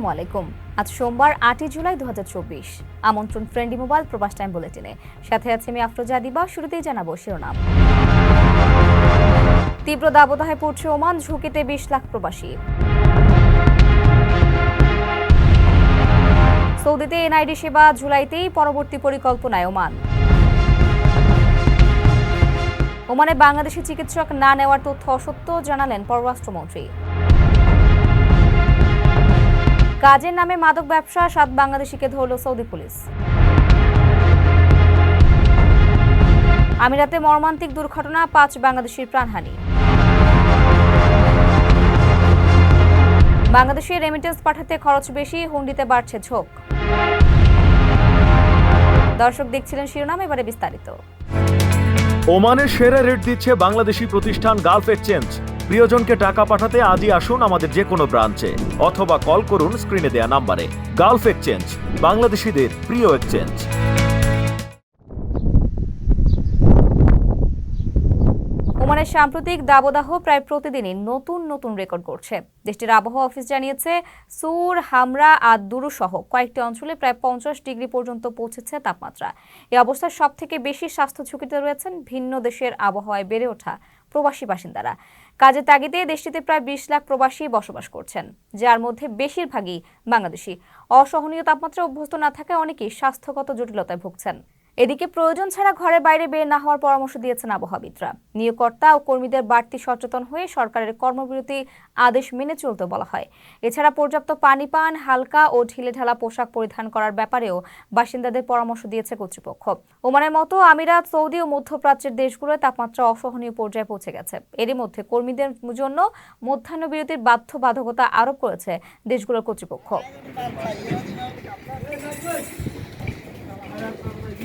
আসসালামু আলাইকুম। আজ সোমবার আটই জুলাই দু আমন্ত্রণ ফ্রেন্ডি মোবাইল প্রবাস টাইম বুলেটিনে। সাথে আছে আমি আফরোজা দিবা, শুরুতেই জানাব শিরোনাম। তীব্র দাবদাহে পড়ছে ওমান, ঝুঁকিতে বিশ লাখ প্রবাসী। সৌদিতে এনআইডি সেবা জুলাইতেই পরবর্তী পরিকল্পনায় ওমান। ওমানে বাংলাদেশি চিকিৎসক না নেওয়ার তথ্য অসত্য, জানালেন পররাষ্ট্রমন্ত্রী। কাজের নামে মাদক ব্যবসা, সাত বাংলাদেশিকে ধরল সৌদি পুলিশ। আমিরাতে মর্মান্তিক দুর্ঘটনা, পাঁচ বাংলাদেশির প্রাণহানি। বাংলাদেশে রেমিটেন্স পাঠাতে খরচ বেশি, হুন্ডিতে বাড়ছে ঝোঁক। দর্শক দেখছিলেন শিরোনাম, এবারে বিস্তারিত। ওমানের সেরা রেট দিচ্ছে বাংলাদেশি প্রতিষ্ঠান গালফ এক্সচেঞ্জ। প্রিয়জনকে টাকা পাঠাতে আজই আসুন আমাদের যে কোনো ব্রাঞ্চে, অথবা কল করুন স্ক্রিনে দেয়া নাম্বারে। গালফ এক্সচেঞ্জ, বাংলাদেশিদের প্রিয় এক্সচেঞ্জ। ওমানের সাম্প্রতিক দাবদাহ প্রায় প্রতিদিনই নতুন নতুন রেকর্ড করছে দেশটির আবহাওয়া অফিস জানিয়েছে, সুর, হামরা আর দুরু সহ কয়েকটি অঞ্চলে প্রায় পঞ্চাশ ডিগ্রি পর্যন্ত পৌঁছেছে তাপমাত্রা। এই অবস্থায় সব থেকে বেশি স্বাস্থ্য ঝুঁকিতে রয়েছেন ভিন্ন দেশের আবহাওয়ায় বেড়ে ওঠা প্রবাসী বাসিন্দারা। কাজের তাগিদে দেশটিতে প্রায় বিশ লাখ প্রবাসী বসবাস করছেন, যার মধ্যে বেশিরভাগই বাংলাদেশি। অসহনীয় তাপমাত্রা অভ্যস্ত না থাকায় অনেকেই স্বাস্থ্যগত জটিলতায় ভুগছেন। এদিকে প্রয়োজন ছাড়া ঘরের বাইরে বের না হওয়ার পরামর্শ দিয়েছেন আবহাওয়াবিদরা। নিয়োগকর্তা ও কর্মীদের বাড়তি সচেতন হয়ে সরকারের কর্মবিরতি আদেশ মেনে চলতে বলা হয়। এছাড়া পর্যাপ্ত পানি পান, হালকা ও ঢিলেঢালা পোশাক পরিধান করার ব্যাপারেও বাসিন্দাদের পরামর্শ দিয়েছে কর্তৃপক্ষ। ওমানের মতো আমিরাত, সৌদি ও মধ্যপ্রাচ্যের দেশগুলোয় তাপমাত্রা অসহনীয় পর্যায়ে পৌঁছে গেছে। এরই মধ্যে কর্মীদের জন্য মধ্যাহ্ন বিরতির বাধ্যবাধকতা আরোপ করেছে দেশগুলোর কর্তৃপক্ষ।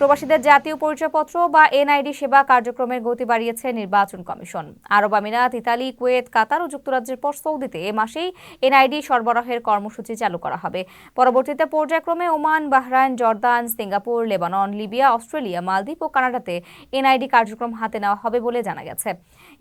প্রবাসীদের জাতীয় পরিচয়পত্র বা এনআইডি সেবা কার্যক্রমের গতি বাড়িয়েছে নির্বাচন কমিশন। আরব আমিরাত, ইতালি, কুয়েত, কাতার ও যুক্তরাজ্যের পর সৌদিতে এ মাসেই এনআইডি সরবরাহের কর্মসূচি চালু করা হবে। পরবর্তীতে পর্যায়ক্রমে Oman, Bahrain, Jordan, Singapore, Lebanon, Libya, Australia, Maldives ও কানাডাতে এনআইডি কার্যক্রম হাতে নেওয়া হবে বলে জানা গেছে।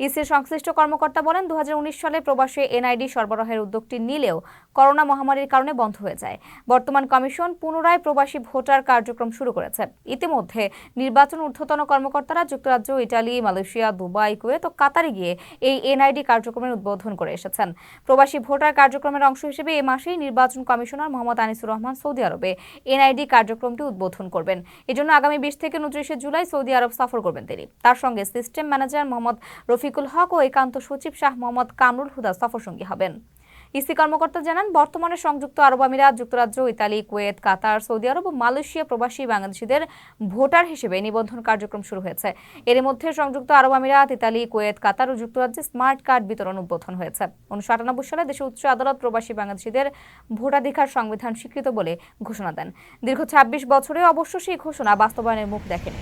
ইসির সংশ্লিষ্ট কর্মকর্তা বলেন দু হাজার উনিশ সালে প্রবাসে এনআইডি সরবরাহের উদ্যোগটি নিলেও করোনা মহামারীর কারণে বন্ধ হয়ে যায়। বর্তমান কমিশন পুনরায় প্রবাসী ভোটার কার্যক্রম শুরু করেছে। ইতিমধ্যে নির্বাচন ঊর্ধ্বতন কর্মকর্তারা যুক্তরাজ্য, ইটালি, মালয়েশিয়া, দুবাই, কুয়েত ও কাতারে গিয়ে এই এনআইডি কার্যক্রমের উদ্বোধন করে এসেছেন। প্রবাসী ভোটার কার্যক্রমের অংশ হিসেবে এ মাসেই নির্বাচন কমিশনার মোহাম্মদ আনিসুর রহমান সৌদি আরবে এনআইডি কার্যক্রমটি উদ্বোধন করবেন। এজন্য আগামী বিশ থেকে উনত্রিশে জুলাই সৌদি আরব সফর করবেন তিনি। তার সঙ্গে সিস্টেম ম্যানেজার মোহাম্মদ রফিকুল হক ও একান্ত সচিব শাহ মোহাম্মদ কামরুল হুদা সফরসঙ্গী হবেন। ইসি কর্মকর্তা জানান, বর্তমানে সংযুক্ত আরব আমিরাত, যুক্তরাজ্য, Italy, Kuwait, Qatar, Saudi Arab ও মালয়েশিয়া প্রবাসী বাংলাদেশিদের ভোটার হিসেবে নিবন্ধন কার্যক্রম শুরু হয়েছে। এর মধ্যে সংযুক্ত আরব আমিরাত, ইতালি, কুয়েত, কাতার ও যুক্তরাজ্যে স্মার্ট কার্ড বিতরণ উদ্বোধন হয়েছে। উনিশশো আটানব্বই সালে দেশের উচ্চ আদালত প্রবাসী বাংলাদেশিদের ভোটাধিকার সংবিধান স্বীকৃত বলে ঘোষণা দেন। দীর্ঘ ছাব্বিশ বছরে অবশ্য সেই ঘোষণা বাস্তবায়নের মুখ দেখেনি।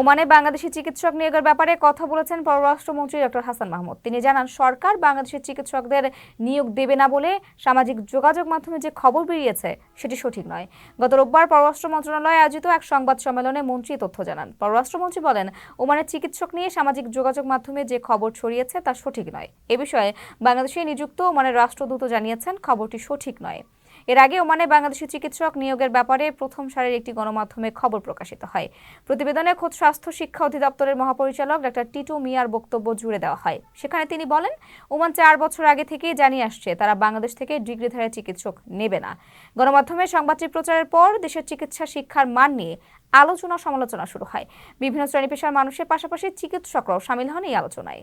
ওমানে বাংলাদেশি চিকিৎসক নিয়োগের ব্যাপারে কথা বলেছেন পররাষ্ট্রমন্ত্রী ডক্টর হাসান মাহমুদ। তিনি জানান, সরকার বাংলাদেশের চিকিৎসকদের নিয়োগ দেবে না বলে সামাজিক যোগাযোগ মাধ্যমে যে খবর বেরিয়েছে, সেটি সঠিক নয়। গত রোববার পররাষ্ট্র মন্ত্রণালয়ে আয়োজিত এক সংবাদ সম্মেলনে মন্ত্রী তথ্য জানান। পররাষ্ট্রমন্ত্রী বলেন ওমানের চিকিৎসক নিয়ে সামাজিক যোগাযোগ মাধ্যমে যে খবর ছড়িয়েছে তা সঠিক নয়। এ বিষয়ে বাংলাদেশে নিযুক্ত ওমানের রাষ্ট্রদূত জানিয়েছেন, খবরটি সঠিক নয়। এর আগে ওমানে বাংলাদেশি চিকিৎসক নিয়োগের ব্যাপারে প্রথম সারির একটি গণমাধ্যমে খবর প্রকাশিত হয়। প্রতিবেদনে খোদ স্বাস্থ্য শিক্ষা অধিদপ্তরের মহাপরিচালক ডাক্তার টিটু মিয়ার বক্তব্য জুড়ে দেওয়া হয়। সেখানে তিনি বলেন, ওমান চার বছর আগে থেকেই জানিয়ে আসছে, তারা বাংলাদেশ থেকে ডিগ্রিধারী চিকিৎসক নেবে না। গণমাধ্যমে সংবাদটি প্রচারের পর দেশের চিকিৎসা শিক্ষার মান নিয়ে আলোচনা সমালোচনা শুরু হয়। বিভিন্ন শ্রেণি পেশার মানুষের পাশাপাশি চিকিৎসকরাও সামিল হন এই আলোচনায়।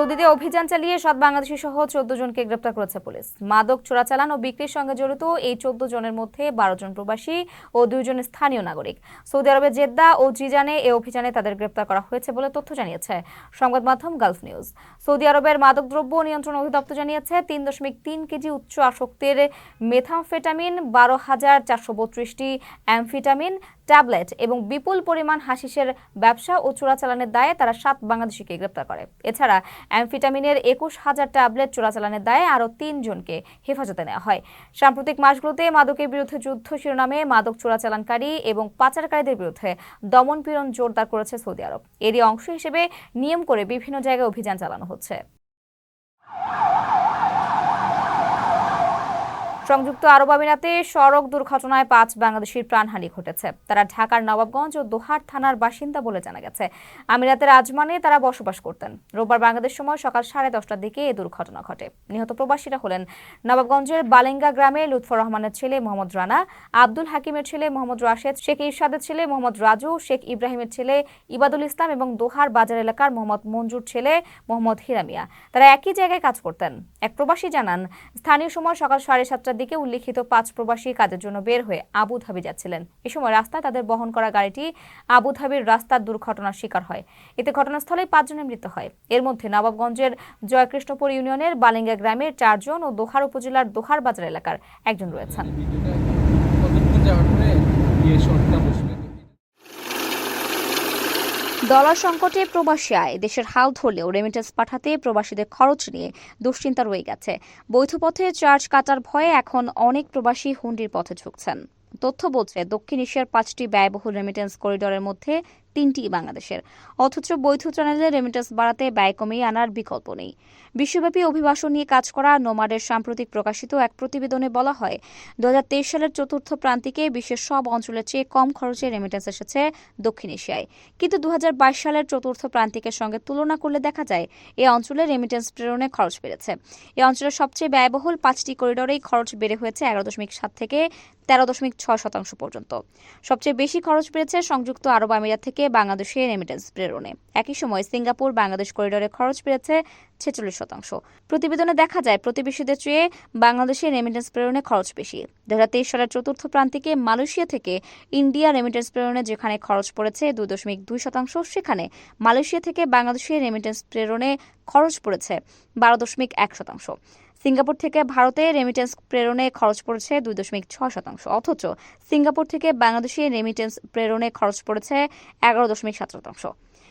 সৌদিতে অভিযান চালিয়ে সৎ বাংলাদেশি সহ চোদ্দ জনকে গ্রেপ্তার করেছে পুলিশ। মাদক চোরাচালান ও বিক্রির সঙ্গে জড়িত এই চোদ্দ জনের মধ্যে বারো জন প্রবাসী ও দুইজন স্থানীয় নাগরিক। সৌদি আরবের জেদ্দা ও জিজানে এই অভিযানে তাদের গ্রেপ্তার করা হয়েছে বলে তথ্য জানিয়েছে সংবাদ মাধ্যম গালফ নিউজ। সৌদি আরবের মাদকদ্রব্য নিয়ন্ত্রণ অধিদপ্তর জানিয়েছে, তিন দশমিক তিন কেজি উচ্চ আসক্তির মেথামফেটামিন, বারো হাজার চারশো বত্রিশটি অ্যামফিটামিন, ট্যাবলেট এবং বিপুল পরিমাণ হাসিসের ব্যবসা ও চোরাচালানের দায়ে তারা সাত বাংলাদেশিকে গ্রেপ্তার করে। এছাড়া অ্যামফিটামিনের একুশ হাজার ট্যাবলেট চোরাচালানের দায়ে আরও তিনজনকে হেফাজতে নেওয়া হয়। সাম্প্রতিক মাসগুলোতে মাদকের বিরুদ্ধে যুদ্ধ শিরোনামে মাদক চোরাচালানকারী এবং পাচারকারীদের বিরুদ্ধে দমনপীড়ন জোরদার করেছে সৌদি আরব। এরই অংশ হিসেবে নিয়ম করে বিভিন্ন জায়গায় অভিযান চালানো হচ্ছে। সংযুক্ত আরব আমিরাতে সড়ক দুর্ঘটনায় পাঁচ বাংলাদেশির প্রাণহানি ঘটেছে। তারা ঢাকার নবাবগঞ্জ ও দোহার থানার বাসিন্দা বলে জানা গেছে। আমিরাতের আজমানে তারা বসবাস করতেন। রোববার বাংলাদেশ সময় সকাল সাড়ে দশটার দিকে এই দুর্ঘটনা ঘটে। নিহত প্রবাসীরা হলেন নবাবগঞ্জের বালেঙ্গা গ্রামে লুৎফর রহমানের ছেলে মোহাম্মদ রানা, আব্দুল হাকিমের ছেলে মোহাম্মদ রাশেদ, শেখ ইরশাদের ছেলে মোহাম্মদ রাজু, শেখ ইব্রাহিমের ছেলে ইবাদুল ইসলাম এবং দোহার বাজার এলাকার মোহাম্মদ মঞ্জুর ছেলে মোহাম্মদ হিরামিয়া। তারা একই জায়গায় কাজ করতেন। এক প্রবাসী জানান, স্থানীয় সময় সকাল সাড়ে সাতটার দিকে উল্লিখিত পাঁচ প্রবাসী কাজের জন্য বের হয়ে আবুধাবি যাচ্ছিলেন। এ সময় রাস্তায় তাদের বহন করা গাড়িটি আবু ধাবির রাস্তার দুর্ঘটনার শিকার হয়। এতে ঘটনাস্থলে পাঁচজনের মৃত্যু হয়। এর মধ্যে নবাবগঞ্জের জয়কৃষ্ণপুর ইউনিয়নের বালিঙ্গা গ্রামের চারজন ও দোহার উপজেলার দোহার বাজার এলাকার একজন রয়েছেন। ডলার সংকটে প্রবাসী আয়। দেশের হাল ধরলেও রেমিটেন্স পাঠাতে প্রবাসীদের খরচ নিয়ে দুশ্চিন্তা রয়ে গেছে। বৈধ পথে চার্জ কাটার ভয়ে এখন অনেক প্রবাসী হুন্ডির পথে ঝুঁকছেন। তথ্য বলছে, দক্ষিণ এশিয়ার পাঁচটি ব্যয়বহুল রেমিটেন্স করিডোরের মধ্যে তিনটি বাংলাদেশের। অথচ বৈধ চ্যানেলে রেমিটেন্স বাড়াতে ব্যয় কমিয়ে আনার বিকল্প নেই। বিশ্বব্যাপী অভিবাসন নিয়ে কাজ করা নোমাডের সাম্প্রতিক প্রকাশিত এক প্রতিবেদনে বলা হয় দুই হাজার তেইশ সালের চতুর্থ প্রান্তিকে বিশ্বের সব অঞ্চলের চেয়ে কম খরচে রেমিটেন্স এসেছে দক্ষিণ এশিয়ায়। কিন্তু দু সালের চতুর্থ প্রান্তিকের সঙ্গে তুলনা করলে দেখা যায় এই অঞ্চলে রেমিটেন্স প্রেরণে খরচ বেড়েছে। এই অঞ্চলের সবচেয়ে ব্যয়বহুল পাঁচটি করিডোরেই খরচ বেড়ে হয়েছে এগারো দশমিক সাত থেকে তেরো দশমিক ছয় শতাংশ পর্যন্ত। সবচেয়ে বেশি খরচ বেড়েছে সংযুক্ত আরব আমিরাত থেকে বাংলাদেশে রেমিটেন্স প্রেরণে। একই সময় সিঙ্গাপুর বাংলাদেশ করিডোরে খরচ বেড়েছে ছেচল্লিশ শতাংশ। প্রতিবেদনে দেখা যায়, প্রতিবেশীদের চেয়ে বাংলাদেশে রেমিটেন্স প্রেরণে খরচ বেশি। দুই হাজার তেইশ সালের চতুর্থ প্রান্তিকে মালয়েশিয়া থেকে ইন্ডিয়া রেমিটেন্স প্রেরণে যেখানে খরচ পড়েছে দুই দশমিক দুই শতাংশ, সেখানে মালয়েশিয়া থেকে বাংলাদেশে রেমিটেন্স প্রেরণে খরচ পড়েছে বারো দশমিক এক শতাংশ। সিঙ্গাপুর থেকে ভারতে রেমিটেন্স প্রেরণে খরচ পড়েছে দুই দশমিক ছয় শতাংশ। অথচ সিঙ্গাপুর থেকে বাংলাদেশে রেমিটেন্স প্রেরণে খরচ পড়েছে এগারো দশমিক সাত শতাংশ।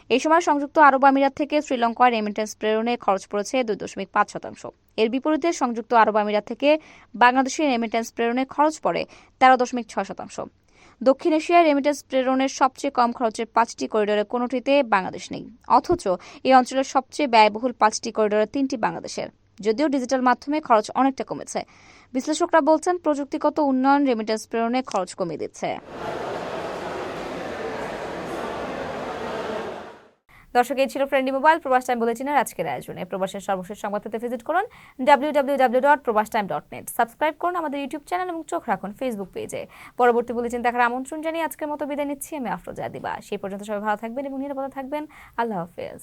এই সময় সংযুক্ত আরব আমিরাত থেকে শ্রীলঙ্কায় রেমিটেন্স প্রেরণে খরচ পড়েছে দুই দশমিক পাঁচ শতাংশ। এর বিপরীতে সংযুক্ত আরব আমিরাত থেকে বাংলাদেশে রেমিটেন্স প্রেরণে খরচ পড়ে তেরো দশমিক ছয় শতাংশ। দক্ষিণ এশিয়ায় রেমিটেন্স প্রেরণের সবচেয়ে কম খরচের পাঁচটি করিডোরের কোনোটিতে বাংলাদেশ নেই। অথচ এই অঞ্চলের সবচেয়ে ব্যয়বহুল পাঁচটি করিডোরের তিনটি বাংলাদেশের। যদিও ডিজিটাল মাধ্যমে খরচ অনেকটা কমেছে। বিশ্লেষকরা বলছেন, প্রযুক্তিগত উন্নয়ন রেমিটেন্স প্রেরণে খরচ কমিয়ে দিচ্ছে। দর্শক, এই ছিল ফ্রেন্ডলি মোবাইল প্রবাস টাইম বুলেটিনের আজকের আয়োজনে। প্রবাসের সর্বশেষ সংবাদ পেতে ভিজিট করুন W W W dot Probash time dot net subscribe করুন আমাদের ইউটিউব চ্যানেল এবং চোখ রাখুন ফেসবুক পেজে পরবর্তী বুলেটিন দেখার আমন্ত্রণ জানিয়ে আজকের মতো বিদায় নিচ্ছি। আমি আফরোজা দিবা। সেই পর্যন্ত সবাই ভালো থাকবেন এবং নিরাপদে থাকবেন। আল্লাহ হাফেজ।